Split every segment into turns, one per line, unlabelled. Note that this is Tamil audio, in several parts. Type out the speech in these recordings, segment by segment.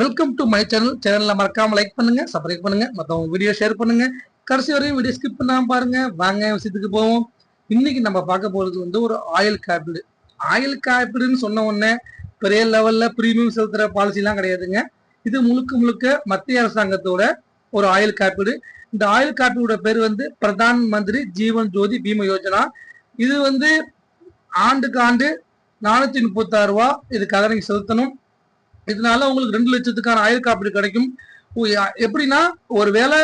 வெல்கம் டு மை சேனல் சேனல்ல மறக்காம லைக் பண்ணுங்க சப்ஸ்கிரைப் பண்ணுங்க மத்தவங்க வீடியோ ஷேர் பண்ணுங்க. கடைசி வரையும் வீடியோ ஸ்கிப் பண்ணாம பாருங்க. வாங்க விஷயத்துக்கு போவோம். இன்னைக்கு நம்ம பார்க்க போறது வந்து ஒரு ஆயில் காப்பீடு ஆயில் காப்பீடுன்னு சொன்ன உடனே பெரிய லெவல்ல பிரீமியம் செலுத்துற பாலிசி எல்லாம் கிடையாதுங்க. இது முழுக்க முழுக்க மத்திய அரசாங்கத்தோட ஒரு ஆயில் காப்பீடு இந்த ஆயில் காப்பீடோட பேர் வந்து பிரதான் மந்திரி ஜீவன் ஜோதி பீம யோஜனா. இது வந்து ஆண்டுக்கு ஆண்டு நானூத்தி முப்பத்தி ஆறு ரூபா இதுக்காக நீங்க செலுத்தணும். இதனால உங்களுக்கு ரெண்டு லட்சத்துக்கான ஆயுள் காப்பீடு கிடைக்கும். எப்படின்னா ஒரு வேலை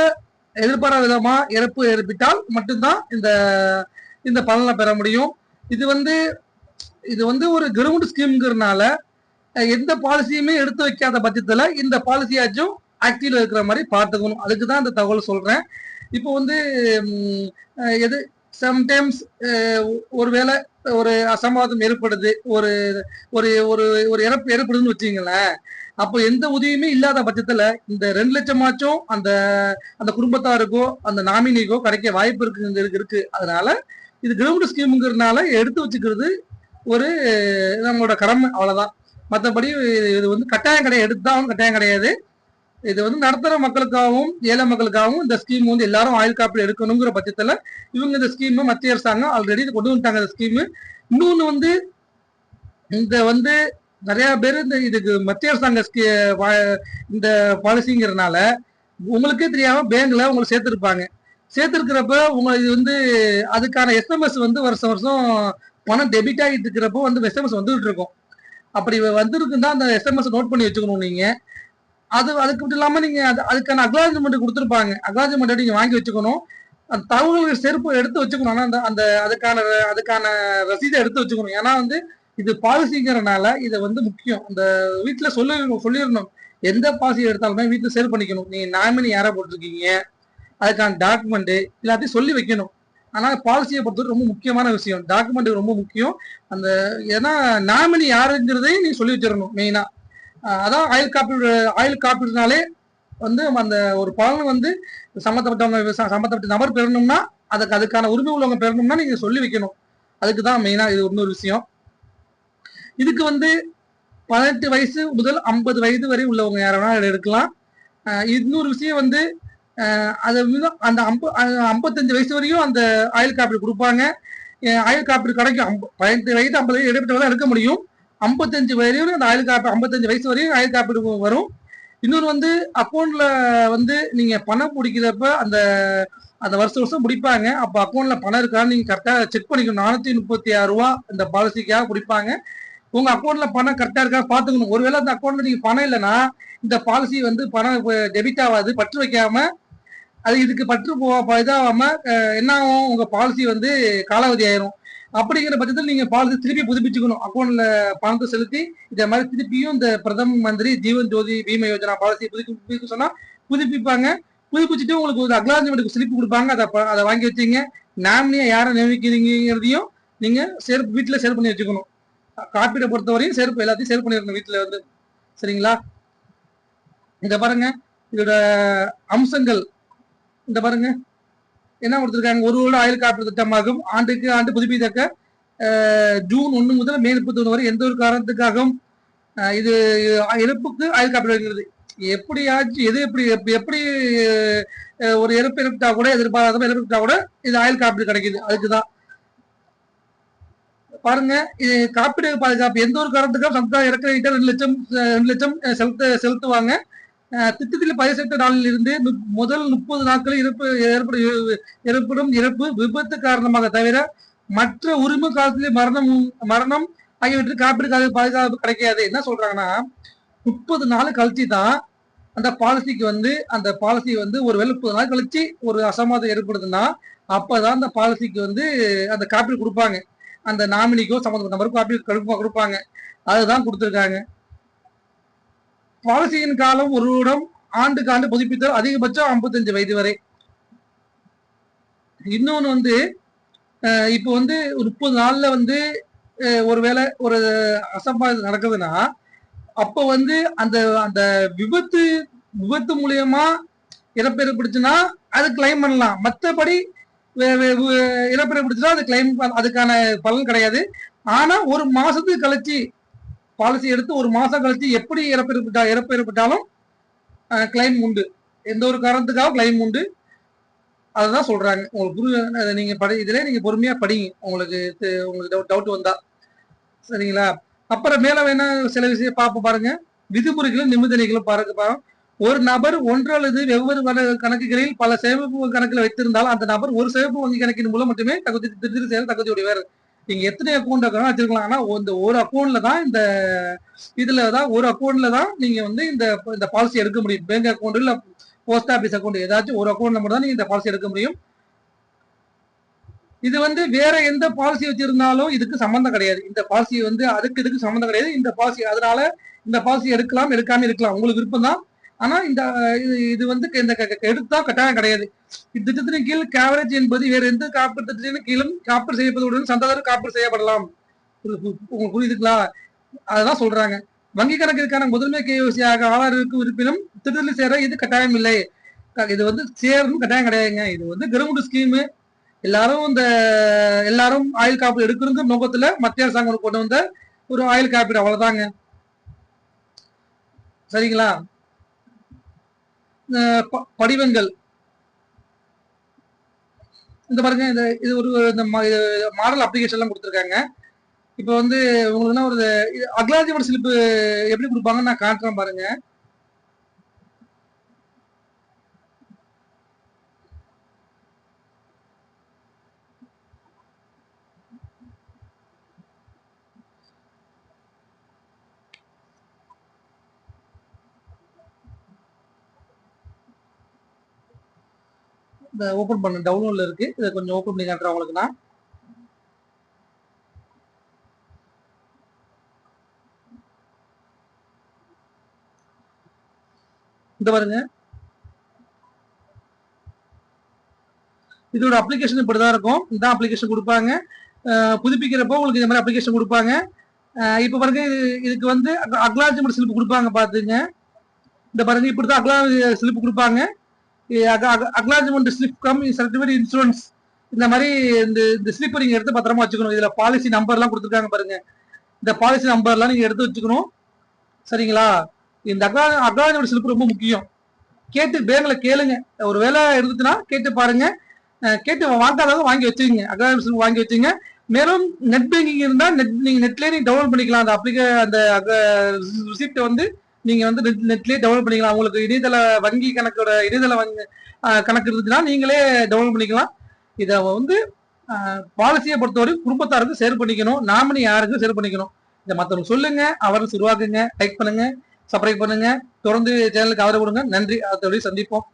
எதிர்பாராத விதமா இறப்பு ஏற்பட்டால் மட்டும்தான் இந்த இந்த பலனை பெற முடியும். இது வந்து இது வந்து ஒரு கவர்மெண்ட் ஸ்கீம்ங்கிறதுனால எந்த பாலிசியுமே எடுத்து வைக்காத பட்சத்துல இந்த பாலிசியாச்சும் ஆக்டிவ்ல இருக்கிற மாதிரி பார்த்துக்கணும். அதுக்கு தான் இந்த தகவல் சொல்றேன். இப்போ வந்து எது சம்டைம்ஸ் eh, ஒருவேளை ஒரு அசம்பாதம் ஏற்படுது ஒரு ஒரு ஒரு ஒரு இறப்பு ஏற்படுதுன்னு வச்சுங்களேன் அப்போ எந்த உதவியுமே இல்லாத பட்சத்துல இந்த ரெண்டு லட்சமாச்சும் அந்த அந்த குடும்பத்தாருக்கோ அந்த நாமினிக்கோ கிடைக்க வாய்ப்பு இருக்குங்க இருக்கு இருக்கு. அதனால இது கவர்மெண்ட் ஸ்கீமுங்கிறதுனால எடுத்து வச்சுக்கிறது ஒரு நம்மளோட கடமை அவ்வளவுதான். மற்றபடி இது வந்து கட்டாயம் கிடையாது எடுத்தாலும் கட்டாயம் கிடையாது. இது வந்து நடுத்தர மக்களுக்காகவும் ஏழை மக்களுக்காகவும் இந்த ஸ்கீம் வந்து எல்லாரும் ஆயுள் காப்பீடு எடுக்கணுங்கிற பட்சத்துல இவங்க இந்த ஸ்கீம் மத்திய அரசாங்கம் ஆல்ரெடி கொண்டு வந்துட்டாங்க இந்த ஸ்கீம் இன்னொன்னு வந்து இந்த வந்து நிறைய பேர் இந்த இதுக்கு மத்திய அரசாங்க இந்த பாலிசிங்கிறதுனால உங்களுக்கே தெரியாம பேங்க்ல உங்களை சேர்த்துருப்பாங்க. சேர்த்துருக்கிறப்ப உங்க இது வந்து அதுக்கான எஸ்எம்எஸ் வந்து வருஷம் வருஷம் பணம் டெபிட் ஆகிட்டு இருக்கிறப்போ வந்து எஸ்எம்எஸ் வந்துகிட்டு இருக்கும். அப்படி வந்திருக்குன்னா அந்த எஸ்எம்எஸ் நோட் பண்ணி வச்சுக்கணும் நீங்க. அது அதுக்கு மட்டும் இல்லாம நீங்க அது அதுக்கான அக்னாலஜ்மெண்ட் கொடுத்துருப்பாங்க. அக்னாலஜ்மெண்ட் நீங்க வாங்கி வச்சுக்கணும்? அந்த தகவல்கள் செருப்பு எடுத்து வச்சுக்கணும். ஆனா அந்த அந்த அதுக்கான அதுக்கான ரசீதை எடுத்து வச்சுக்கணும். ஏன்னா வந்து இது பாலிசிங்கிறனால இதை வந்து முக்கியம். அந்த வீட்டுல சொல்லி சொல்லிடணும். எந்த பாலிசி எடுத்தாலுமே வீட்டுல சேல் பண்ணிக்கணும். நீங்க நாமினி யாரை போட்டிருக்கீங்க? அதுக்கான டாக்குமெண்ட் எல்லாத்தையும் சொல்லி வைக்கணும். ஆனா பாலிசியை பொறுத்தவரை ரொம்ப முக்கியமான விஷயம். டாக்குமெண்ட் ரொம்ப முக்கியம். அந்த ஏன்னா நாமினி யாருங்கிறதையும் நீ சொல்லி வச்சிடணும் மெயினா அதான் ஆயுள் காப்பீடு ஆயுள் காப்பீடுனாலே வந்து அந்த ஒரு பலன் வந்து சம்மந்தப்பட்டவங்க சம்மந்தப்பட்ட நபர் பெறணும்னா அதுக்கு அதுக்கான உரிமை உள்ளவங்க பெறணும்னா நீங்க சொல்லி வைக்கணும். அதுக்கு தான் மெயினா இது இன்னொரு விஷயம். இதுக்கு வந்து பதினெட்டு வயசு முதல் ஐம்பது வயது வரை உள்ளவங்க யார வேணாலும் எடுக்கலாம். இன்னொரு விஷயம் வந்து அதை அது அந்த ஐம்ப ஐம்பத்தஞ்சு வயசு வரையும் அந்த ஆயுள் காப்பீடு கொடுப்பாங்க. ஆயுள் காப்பீடு கிடைக்கும் பதினெட்டு வயது ஐம்பது வயது இடைப்பட்டவங்க எடுக்க முடியும். ஐம்பத்தஞ்சு வரையும் அந்த ஆயுள் காப்பீடு ஐம்பத்தஞ்சு வயசு வரையும் ஆயுள் காப்பீடு வரும். இன்னொரு வந்து அக்கௌண்ட்ல வந்து நீங்க பணம் பிடிக்கிறப்ப அந்த அந்த வருஷம் வருஷம் முடிப்பாங்க. அப்ப அக்கௌண்ட்ல பணம் இருக்கான்னு நீங்க கரெக்டா செக் பண்ணிக்கணும். நானூத்தி முப்பத்தி ஆறு ரூபா இந்த பாலிசிக்காக பிடிப்பாங்க உங்க அக்கௌண்ட்ல பணம் கரெக்டா இருக்கா பாத்துக்கணும் ஒருவேளை அந்த அக்கௌண்ட்ல நீங்க பணம் இல்லைன்னா இந்த பாலிசி வந்து பணம் டெபிட் ஆகாது பற்று வைக்காம அது இதுக்கு பற்று போ இதாகாம என்ன ஆகும் உங்க பாலிசி வந்து காலாவதி ஆயிரும். அப்படிங்கிற பட்சத்தில் நீங்க பாலிசி திருப்பி புதுப்பிச்சுக்கணும். அக்கௌண்ட்ல பணத்தை செலுத்தி இதே மாதிரி திருப்பியும் இந்த பிரதம மந்திரி ஜீவன் ஜோதி பீம யோஜனா பாலிசி புதுப்பி புதுப்பிக்க சொன்னா புதுப்பிப்பாங்க. புதுப்பிச்சுட்டு உங்களுக்கு ஒரு அக்னாலஜ்மெண்ட் ஸ்லிப் கொடுப்பாங்க. அதை ப- அதை வாங்கி வச்சீங்க. நாமினியா யாரை நியமிக்கிறீங்கிறதையும் நீங்க சேர் வீட்டுல சேர் பண்ணி வச்சுக்கணும். காப்பீடை பொறுத்தவரையும் சேர்ப்பு எல்லாத்தையும் சேர் பண்ணிடணும் வீட்டுல வந்து. சரிங்களா? இந்த பாருங்க. இதோட அம்சங்கள். இந்த பாருங்க. என்ன கொடுத்துருக்காங்க? ஒரு வருட ஆயுள் காப்பீடு திட்டமாகும் ஆண்டுக்கு ஆண்டு புதுப்பித்தக்க ஜூன் ஒன்று முதல் மே முப்பத்தி ஒன்று வரை எந்த ஒரு காரணத்துக்காகவும் இது இறப்புக்கு ஆயுள் காப்பீடு வழங்குகிறது. எப்படியாச்சும் எது எப்படி எப்படி ஒரு இறப்பு இறப்பிட்டா கூட எதிர்பாராத இறப்பிட்டா கூட இது ஆயுள் காப்பீடு கிடைக்குது. அதுக்குதான். பாருங்க இது காப்பீடு பாதுகாப்பு எந்த ஒரு காரணத்துக்காக சந்தா இறக்கிட்ட ரெண்டு லட்சம் ரெண்டு லட்சம் செலுத்த செலுத்துவாங்க. திட்டத்தில் பதிவு நாளில் இருந்து முதல் முப்பது நாட்களில் இறப்பு ஏற்படும் ஏற்படும் இறப்பு விபத்து காரணமாக தவிர மற்ற உரிமை காலத்திலே மரணம் மரணம் ஆகியவற்றுக்கு காப்பீடு கா- பாதுகாப்பு கிடைக்காது. என்ன சொல்றாங்கன்னா முப்பது நாள் கழிச்சு தான் அந்த பாலிசிக்கு வந்து அந்த பாலிசி வந்து ஒரு வேலை முப்பது நாள் கழிச்சு ஒரு அசமாதம் ஏற்படுதுன்னா அப்பதான் அந்த பாலிசிக்கு வந்து அந்த காப்பீடு கொடுப்பாங்க. அந்த நாமினிக்கோ சம்மந்தப்பட்ட நபருக்கோ காப்பீடு கொடுப்பாங்க. அதுதான் கொடுத்துருக்காங்க. பாலிசியின் காலம் ஒரு வருடம் ஆண்டுக்கு ஆண்டு புதுப்பித்தல் அதிகபட்சம் 55 வயது வரை. இன்னொன்னு வந்து இப்போ வந்து முப்பது நாள்ல வந்து ஒருவேளை ஒரு அசம்பாவிதம் நடக்குதுன்னா அப்போ வந்து அந்த அந்த விபத்து விபத்து மூலியமா இறப்பு ஏற்படுச்சுன்னா அது கிளைம் பண்ணலாம். மற்றபடி இறப்பு ஏற்படுச்சுன்னா அது கிளைம் அதுக்கான பலன் கிடையாது. ஆனா ஒரு மாசத்துக்கு கழிச்சு பாலிசி எடுத்து ஒரு மாசம் கழிச்சு எப்படி இறப்பு ஏற்பட்டா இறப்பு ஏற்பட்டாலும் கிளைம் உண்டு. எந்த ஒரு காரணத்துக்காக கிளைம் உண்டு. அதுதான் சொல்றாங்க. உங்களுக்கு புரிய அதை நீங்க படி இதுல நீங்க பொறுமையா படிங்க. உங்களுக்கு உங்களுக்கு டவுட் வந்தா. சரிங்களா? அப்புறம் மேல வேணா சில விஷயம் பார்ப்போம் பாருங்க. விதிமுறைகளும் நிபந்தனைகளும் பாருங்க பாருங்க. ஒரு நபர் ஒன்று அல்லது வெவ்வேறு கணக்குகளில் பல சேமிப்பு கணக்குல வைத்திருந்தால் அந்த நபர் ஒரு சேமிப்பு வங்கி கணக்கின் மூலம் மட்டுமே தகுதி திருத்தி சேர தகுதி நீங்க எத்தனை அக்கௌண்ட் வச்சிருக்கலாம் ஆனா இந்த ஒரு அக்கௌண்ட்ல தான் இந்த இதுல தான் ஒரு அக்கௌண்ட்ல தான் நீங்க வந்து இந்த இந்த பாலிசி எடுக்க முடியும். பேங்க் அக்கௌண்ட் இல்ல போஸ்ட் ஆபீஸ் அக்கௌண்ட் ஏதாச்சும் ஒரு அக்கௌண்ட் நம்பர் தான் நீங்க இந்த பாலிசி எடுக்க முடியும். இது வந்து வேற எந்த பாலிசி வச்சிருந்தாலும் இதுக்கு சம்மந்தம் கிடையாது. இந்த பாலிசி வந்து அதுக்கு இதுக்கு சம்மந்தம் கிடையாது. இந்த பாலிசி அதனால இந்த பாலிசி எடுக்கலாம் எடுக்காம இருக்கலாம். உங்களுக்கு விருப்பம் தான் ஆனா இந்த இது இது வந்து இந்த க- எடுத்தா கட்டாயம் கிடையாது. இத்திட்டத்தின் கீழ் கேவரேஜ் என்பது வேறு எந்த காப்பீடு திட்டத்தின் கீழும் காப்பீடு செய்யப்படுவதுடன் சந்தாதாரம் காப்பீடு செய்யப்படலாம். உங்களுக்கு புரியுதுங்களா? அதெல்லாம் சொல்றாங்க. வங்கி கணக்கிற்கான முதன்மை கேவிசியாக ஆதார் இருக்கும் இருப்பினும் திட்டத்தில் சேர இது கட்டாயம் இல்லை. க- இது வந்து சேரணும் கட்டாயம் கிடையாதுங்க. இது வந்து கவர்மெண்ட் ஸ்கீமு எல்லாரும் இந்த எல்லாரும் ஆயுள் காப்பீடு எடுக்கணுங்கிற நோக்கத்துல மத்திய அரசாங்கம் கொண்டு வந்த ஒரு ஆயுள் காப்பீடு அவ்வளவுதாங்க. சரிங்களா? படிவங்கள். இந்த பாருங்க இந்த இது ஒரு இந்த மாடல் அப்ளிகேஷன் எல்லாம் கொடுத்துருக்காங்க. இப்போ வந்து உங்களுக்குன்னா ஒரு அக்லாஜிமெண்ட் ஸ்லிப்பு எப்படி கொடுப்பாங்கன்னு நான் காட்டுறேன் பாருங்க. ஓபன் பண்ண டவுன்லோட்ல இருக்கு. இதை கொஞ்சம் ஓபன் பண்ணி காட்டுறேன் உங்களுக்கு நான் இந்த பாருங்க. இதோட அப்ளிகேஷன் இப்படிதான் இருக்கும். இந்த அப்ளிகேஷன் கொடுப்பாங்க. புதுப்பிக்கிறப்போ உங்களுக்கு இந்த மாதிரி அப்ளிகேஷன் கொடுப்பாங்க. இப்போ இப்ப பாருங்க இதுக்கு வந்து அக்லாஜ்மெண்ட் ஸ்லிப் கொடுப்பாங்க பாத்துங்க. இந்த பாருங்க இப்படிதான் அக்லா ஸ்லிப் கொடுப்பாங்க. Acknowledgement slip cum certificate insurance இந்த மாதிரி இந்த இந்த ஸ்லிப்பை நீங்க எடுத்து பத்திரமா வச்சுக்கணும். இதுல பாலிசி நம்பர் எல்லாம் கொடுத்துருக்காங்க பாருங்க. இந்த பாலிசி நம்பர் எல்லாம் நீங்க எடுத்து வச்சுக்கணும். சரிங்களா? இந்த அக்லா அக்லாஜ்மெண்ட் ஸ்லிப் ரொம்ப முக்கியம். கேட்டு பேங்க்ல கேளுங்க. ஒரு வேலை இருந்துச்சுன்னா கேட்டு பாருங்க. கேட்டு வாங்காதவங்க வாங்கி வச்சுக்கோங்க. அக்னாலஜ்மெண்ட் ஸ்லிப் வாங்கி வச்சுங்க மேலும் நெட் பேங்கிங் இருந்தா நெட் நீங்க நெட்லயே நீங்க டவுன்லோட் பண்ணிக்கலாம். அந்த அப்ளிகே அந்த ரிசிப்ட் வந்து நீங்க வந்து நெட் நெட்லயே டவுன்லோட் பண்ணிக்கலாம். உங்களுக்கு இணையதள வங்கி கணக்கோட இணையதள வங்கி கணக்கு இருந்துச்சுன்னா நீங்களே டவுன்லோட் பண்ணிக்கலாம். இதை வந்து பாலிசியை பொறுத்தவரை குடும்பத்தாருக்கு ஷேர் பண்ணிக்கணும். நாமினி யாருக்கும் ஷேர் பண்ணிக்கணும்? இதை மற்றவங்க சொல்லுங்க. அவரை உருவாக்குங்க. லைக் பண்ணுங்க. சப்ஸ்கிரைப் பண்ணுங்க. தொடர்ந்து சேனலுக்கு ஆதரவு கொடுங்க. நன்றி. அடுத்த சந்திப்போம்.